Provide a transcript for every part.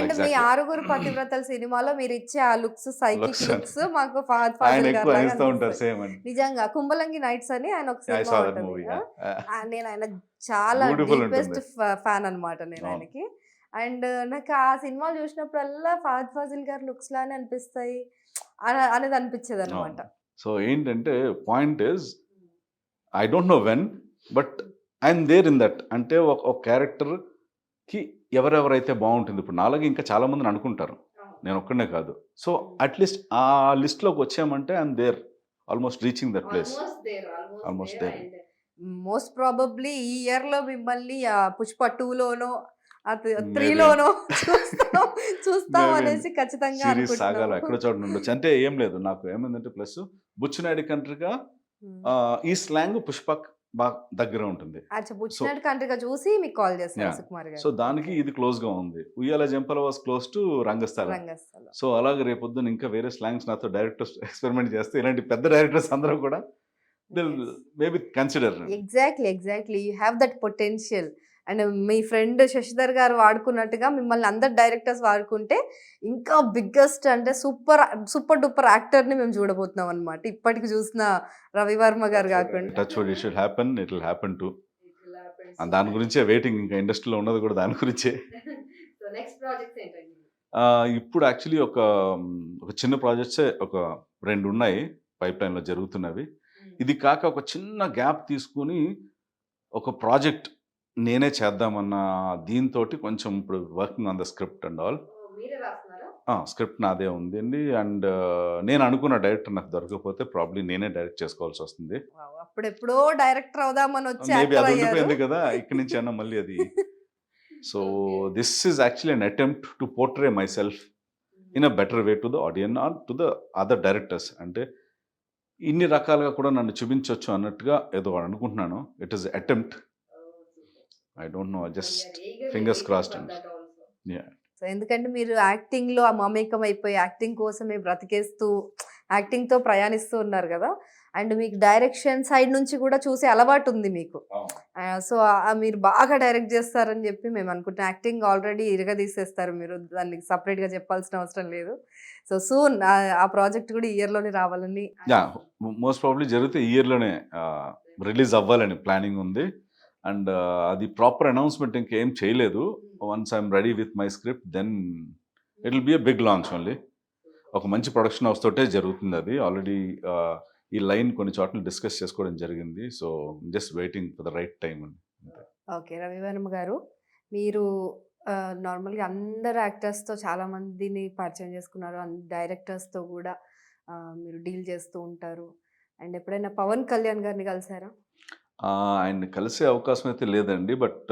And మీ. ఆరుగురు పతివ్రతల సినిమాలో మీరు ఇచ్చే ఆ లుక్స్ సైకిక్. లుక్స్ మాకు నిజంగా కుంభలంగి నైట్స్ అని ఆయన ఒక సినిమా ఉంటుంది నేను ఆయన చాలా ఉంటుంది. ఫ్యాన్ అన్నమాట నేను. ఆయనకి అండ్ నాకు ఆ సినిమా చూసినప్పుడల్లా ఫహద్ ఫాజిల్ గారి లుక్స్ లానే అనిపిస్తాయి అన- అనేది అనిపించేది అనమాట సో ఏంటంటే point is I don't know when but I'm there in that అంటే ఒక క్యారెక్టర్కి ఎవరెవరైతే బాగుంటుంది. ఇప్పుడు నాలాగే ఇంకా చాలా మందిని అనుకుంటారు. నేను ఒక్కడనే కాదు. సో అట్లీస్ట్ ఆ లిస్ట్లోకి వచ్చామంటే I'm there. Almost reaching that place. Almost there. Most probably ఈ ఇయర్లో మిమ్మల్ని ఆ పుష్ప టూ లోనో Maybe. త్రీలోనో చూస్తాం. అనేసి ఖచ్చితంగా సాగాల ఎక్కడ చోట ఉండొచ్చు. అంటే ఏం లేదు నాకు ఏమైందంటే ప్లస్ బుచ్చినాయుడు కంట్రీగా ఈ స్లాంగ్ పుష్పక్ బాగా దగ్గర ఉంటుంది. చూసి మీకు కాల్ సో దానికి ఇది క్లోజ్గా ఉంది. Uyyala Jampala was close to Rangasthalam. So అలాగే రేపొద్దున ఇంకా వేరే స్లాంగ్స్ నాతో డైరెక్టర్స్ ఎక్స్పెరిమెంట్ చేస్తే ఇలాంటి పెద్ద డైరెక్టర్స్ అందరూ కూడా maybe consider. Exactly exactly you have that potential and me friend Shashidhar గారు వాడుకున్నట్టుగా మిమ్మల్ని అందరు డైరెక్టర్స్ వాడుకుంటే ఇంకా బిగ్గెస్ట్ అంటే సూపర్ సూపర్ డూపర్ యాక్టర్ని మేము చూడబోతున్నాం అనమాట ఇప్పటికి చూసిన రవివర్మ గారు కాకుండా. హ్యాపెన్ ఇట్ హ్యాపెన్ టు దాని గురించే వెయిటింగ్ ఇంకా ఇండస్ట్రీలో ఉన్నది కూడా దాని గురించే. ఇప్పుడు యాక్చువల్లీ ఒక ఒక చిన్న ప్రాజెక్ట్సే ఒక రెండు ఉన్నాయి పైప్ లైన్లో జరుగుతున్నవి. ఇది కాక ఒక చిన్న గ్యాప్ తీసుకుని ఒక ప్రాజెక్ట్ నేనే చేద్దామన్న దీంతో కొంచెం ఇప్పుడు working on the script and all script నాదే ఉందండి. అండ్ నేను అనుకున్న డైరెక్టర్ నాకు దొరకకపోతే ప్రాబ్లీ నేనే డైరెక్ట్ చేసుకోవాల్సి వస్తుంది. అప్పుడెప్పుడో డైరెక్టర్ అవుదామని వచ్చి కదా ఇక్కడి నుంచి అన్న మళ్ళీ అది. So. This is actually an attempt to portray myself in a better way to the audience or to the other directors అంటే ఇన్ని రకాలుగా కూడా నన్ను చూపించవచ్చు అన్నట్టుగా ఏదో అనుకుంటున్నాను. It is attempt I don't know just fingers crossed and- yeah. So ఎందుకంటే మీరు యాక్టింగ్లో ఆ మమేకం అయిపోయి యాక్టింగ్ కోసమే బ్రతికేస్తూ యాక్టింగ్తో ప్రయాణిస్తూ ఉన్నారు కదా? అండ్ మీకు డైరెక్షన్ సైడ్ నుంచి కూడా చూసే అలవాటు ఉంది మీకు. సో మీరు బాగా డైరెక్ట్ చేస్తారని చెప్పి మేము అనుకుంటున్నాం. యాక్టింగ్ ఆల్రెడీ ఇరగదీసేస్తారు మీరు. దానికి separate గా చెప్పాల్సిన అవసరం లేదు. సో సూన్ ఆ ప్రాజెక్ట్ కూడా ఈ year లోనే రావాలని యా మోస్ట్ ప్రాబ్లీ జరిగితే ఇయర్లోనే రిలీజ్ అవ్వాలని ప్లానింగ్ ఉంది. అండ్ అది ప్రాపర్ అనౌన్స్మెంట్ ఇంకేం చేయలేదు. Once I'm ready with my script then it will be a big launch only. ఒక మంచి ప్రొడక్షన్ హౌస్ తోటే జరుగుతుంది అది. ఆల్రెడీ ఈ లైన్ కొన్ని చోట్ల డిస్కస్ చేసుకోవడం జరిగింది. So just waiting for the right time అండి. ఓకే రవివర్మ గారు. మీరు నార్మల్గా అందరు యాక్టర్స్తో చాలామందిని పరిచయం చేసుకున్నారు. డైరెక్టర్స్తో కూడా మీరు డీల్ చేస్తూ ఉంటారు. అండ్ ఎప్పుడైనా పవన్ కళ్యాణ్ గారిని కలిసారా? ఆయన కలిసే అవకాశం అయితే లేదండి. బట్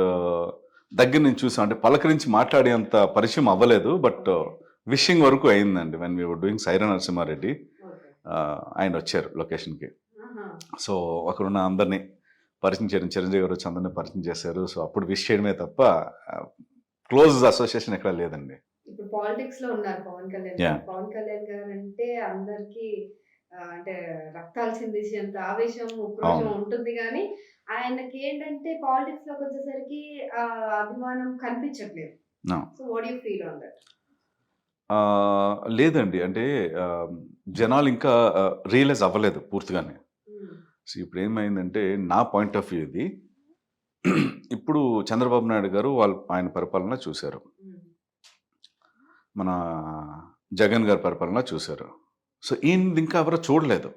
దగ్గర నుంచి చూసాం. అంటే పలకరించి మాట్లాడేంత పరిచయం అవ్వలేదు. బట్ విషింగ్ వరకు అయిందండి. When we doing Sye Raa Narasimha Reddy ఆయన వచ్చారు లొకేషన్కి. సో అక్కడ ఉన్న అందరినీ పరిచయం చేయడం చిరంజీవి గారు వచ్చి అందరినీ పరిచయం చేశారు. సో అప్పుడు విష్ చేయడమే తప్ప క్లోజ్ అసోసియేషన్ ఎక్కడ లేదండి. ఇప్పుడు పాలిటిక్స్లో ఉన్నారు పవన్ కళ్యాణ్. పవన్ కళ్యాణ్ గారు అంటే అందరికి అంటే రక్తాలు చిందించేంత ఆవేశం ఉక్రోషం. ఉంటుంది కానీ ఆయనకి ఏంటంటే పాలిటిక్స్లోకి వచ్చేసరికి అభిమానం కనిపించట్లేదు. So what you feel on that? లేదండి. అంటే జనాలు ఇంకా రియలైజ్ అవ్వలేదు పూర్తిగానే. సో ఇప్పుడు ఏమైందంటే నా పాయింట్ ఆఫ్ వ్యూ ఇది. ఇప్పుడు చంద్రబాబు నాయుడు గారు వాళ్ళు ఆయన పరిపాలన చూశారు. మన జగన్ గారి పరిపాలన చూశారు. సో ఈయన ఇంకా ఎవరో చూడలేదు.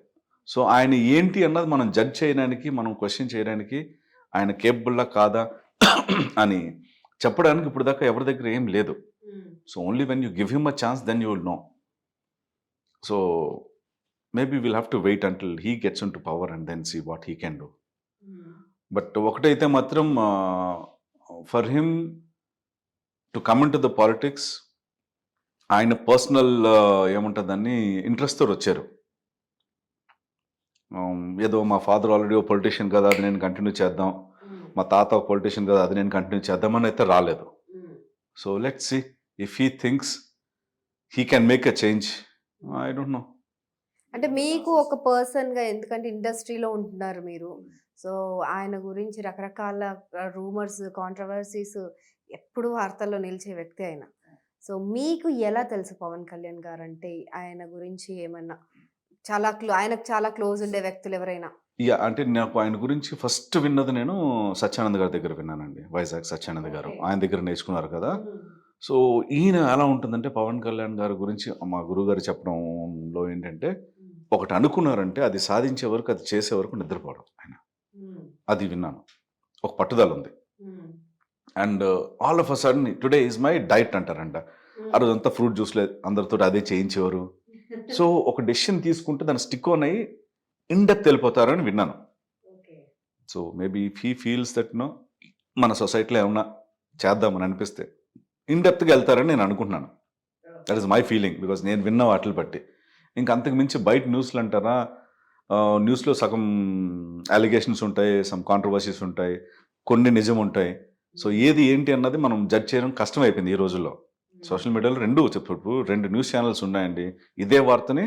సో ఆయన ఏంటి అన్నది మనం జడ్జ్ చేయడానికి మనం క్వశ్చన్ చేయడానికి ఆయన కేపబుల్లా కాదా అని చెప్పడానికి ఇప్పుడు దాకా ఎవరి దగ్గర ఏం లేదు. So only when you give him a chance then you will know so maybe will have to wait until he gets into power and then see what he can do but ఒకటైతే మాత్రం for him to come to the politics ఆయన personal ఏముంటుంది దాన్ని ఇంట్రెస్ట్తో వచ్చారు. ఏదో మా father already ఓ politician కదా అది నేను కంటిన్యూ చేద్దాం. మా తాత ఒక పొలిటీషియన్ కదా అది నేను కంటిన్యూ చేద్దామని అయితే రాలేదు. So let see if he thinks he can make a change I don't know అంటే మీకు ఒక పర్సన్గా ఎందుకంటే ఇండస్ట్రీలో ఉంటున్నారు మీరు. సో ఆయన గురించి రకరకాల రూమర్స్ కాంట్రవర్సీస్ ఎప్పుడు వార్తల్లో నిలిచే వ్యక్తి ఆయన. సో మీకు ఎలా తెలుసు పవన్ కళ్యాణ్ గారు అంటే ఆయన గురించి ఏమన్నా? చాలా క్లో ఆయనకు చాలా క్లోజ్ ఉండే వ్యక్తులు ఎవరైనా? ఇక అంటే నాకు ఆయన గురించి ఫస్ట్ విన్నది నేను సత్యానంద్ గారి దగ్గర విన్నానండి వైజాగ్ సత్యానంద్ గారు. ఆయన దగ్గర నేర్చుకున్నారు కదా. సో ఈయన ఎలా ఉంటుందంటే పవన్ కళ్యాణ్ గారి గురించి మా గురువు గారు చెప్పడంలో ఏంటంటే ఒకటి అనుకున్నారంటే అది సాధించే వరకు అది చేసే వరకు నిద్రపోవడం ఆయన. అది విన్నాను. ఒక పట్టుదల ఉంది. And all of a sudden today is my diet అంటారంట. ఆ రోజంతా ఫ్రూట్ జ్యూస్లే అందరితో అదే చేయించేవారు. సో ఒక డెసిషన్ తీసుకుంటే దాన్ని స్టిక్ ఆన్ అయ్యి ఇండెప్త్ వెళ్ళిపోతారని విన్నాను. So maybe he feels that no మన సొసైటీలో ఏమన్నా చేద్దామని అనిపిస్తే ఇన్డెప్త్గా వెళ్తారని నేను అనుకుంటున్నాను. That is my feeling because నేను విన్న వాటిని బట్టి. ఇంకా అంతకు మించి బయట న్యూస్లు అంటారా? న్యూస్లో సగం అలిగేషన్స్ ఉంటాయి సమ్ కాంట్రవర్సీస్ ఉంటాయి కొన్ని నిజం ఉంటాయి. సో ఏది ఏంటి అన్నది మనం జడ్జ్ చేయడం కష్టం అయిపోయింది ఈ రోజుల్లో. సోషల్ మీడియాలో రెండు చెప్పు రెండు న్యూస్ ఛానల్స్ ఉన్నాయండి. ఇదే వార్తని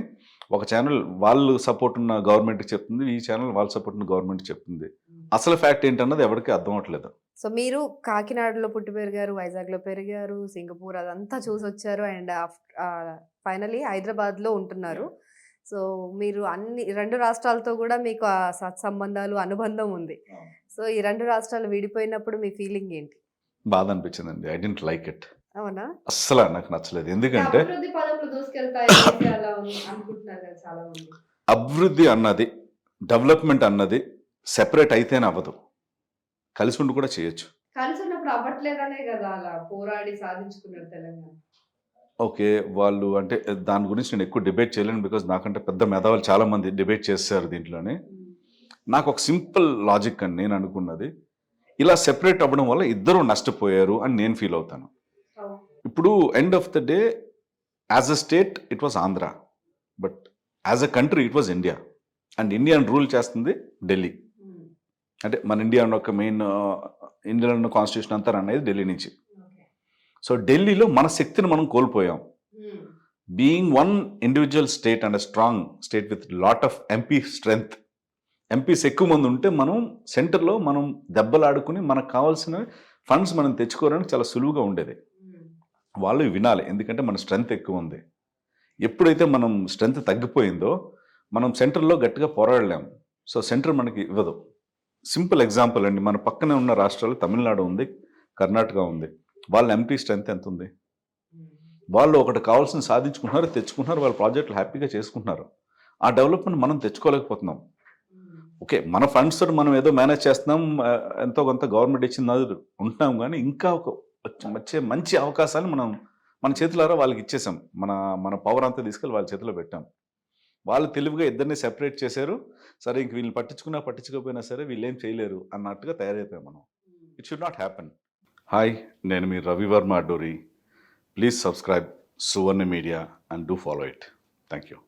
ఒక ఛానల్ వాళ్ళు సపోర్ట్ ఉన్న గవర్నమెంట్కి చెప్తుంది ఈ ఛానల్ వాళ్ళ సపోర్ట్ ఉన్న గవర్నమెంట్ చెప్తుంది. అసలు ఫ్యాక్ట్ ఏంటన్నది ఎవరికి అర్థం అవట్లేదు సో మీరు కాకినాడలో పుట్టి పెరిగారు వైజాగ్లో పెరిగారు సింగపూర్ అదంతా చూసి వచ్చారు అండ్ ఫైనలీ హైదరాబాద్లో ఉంటున్నారు. సో మీరు అన్ని రెండు రాష్ట్రాలతో కూడా మీకు ఆ సత్సంబంధాలు అనుబంధం ఉంది. సో ఈ రెండు రాష్ట్రాలు విడిపోయినప్పుడు మీ ఫీలింగ్ ఏంటి? బాధ అనిపించిందండి ఐ డెంట్ లైక్ ఇట్. అవునా? అస్సలు నాకు నచ్చలేదు. ఎందుకంటే అభివృద్ధి అన్నది డెవలప్మెంట్ అన్నది సెపరేట్ అయితేనే అవ్వదు. కలిసి ఉండి కూడా చేయొచ్చు. కలిసి ఉన్నప్పుడు అవ్వట్లేదనే కదా అలా పోరాడి సాధించుకున్నారు తెలంగాణ. ఓకే వాళ్ళు అంటే దాని గురించి నేను ఎక్కువ డిబేట్ చేయలేను బికాజ్ నాకంటే పెద్ద మేధావులు చాలా మంది డిబేట్ చేస్తారు దీంట్లోనే. నాకు ఒక సింపుల్ లాజిక్ అని నేను అనుకున్నది. ఇలా సెపరేట్ అవ్వడం వల్ల ఇద్దరు నష్టపోయారు అని నేను ఫీల్ అవుతాను. ఇప్పుడు end of the day as a state it was Andhra but as a country it was India. And ఇండియాని రూల్ చేస్తుంది ఢిల్లీ. అంటే మన ఇండియా ఒక మెయిన్ ఇండియాలో ఉన్న కాన్స్టిట్యూషన్ అంతా రన్ అయ్యేది ఢిల్లీ నుంచి. సో ఢిల్లీలో మన శక్తిని మనం కోల్పోయాం. Being one individual state and strong state with lot of MP strength MPs ఎక్కువ మంది ఉంటే మనం సెంటర్లో మనం దెబ్బలాడుకుని మనకు కావాల్సిన ఫండ్స్ మనం తెచ్చుకోవడానికి చాలా సులువుగా ఉండేది. వాళ్ళు వినాలి. ఎందుకంటే మన స్ట్రెంగ్త్ ఎక్కువ ఉంది. ఎప్పుడైతే మనం స్ట్రెంగ్త్ తగ్గిపోయిందో మనం సెంటర్లో గట్టిగా పోరాడలేము సో సెంటర్ మనకి ఇవ్వదు. సింపుల్ ఎగ్జాంపుల్ అండి. మన పక్కనే ఉన్న రాష్ట్రాలు తమిళనాడు ఉంది కర్ణాటక ఉంది. వాళ్ళ ఎంపీ స్ట్రెంగ్త్ ఎంత ఉంది వాళ్ళు ఒకటి కావాల్సిన సాధించుకుంటున్నారు తెచ్చుకుంటున్నారు వాళ్ళ ప్రాజెక్టులు హ్యాపీగా చేసుకుంటున్నారు. ఆ డెవలప్మెంట్ మనం తెచ్చుకోలేకపోతున్నాం. ఓకే మన ఫండ్స్ మనం ఏదో మేనేజ్ చేస్తున్నాం ఎంతో కొంత గవర్నమెంట్ ఇచ్చింది ఉంటున్నాం కానీ ఇంకా ఒక వచ్చే మంచి అవకాశాన్ని మనం మన చేతులారా వాళ్ళకి ఇచ్చేసాం. మన మన పవర్ అంతా తీసుకెళ్ళి వాళ్ళ చేతిలో పెట్టాం. వాళ్ళు తెలివిగా ఇద్దరిని సెపరేట్ చేశారు. సరే ఇంక వీళ్ళని పట్టించుకున్నా పట్టించుకోకపోయినా సరే వీళ్ళు ఏం చేయలేరు అన్నట్టుగా తయారైపోయాం మనం. It should not happen hi నేను మీ Ravi Varma Adduri. Please subscribe Suvarna media and do follow it. Thank you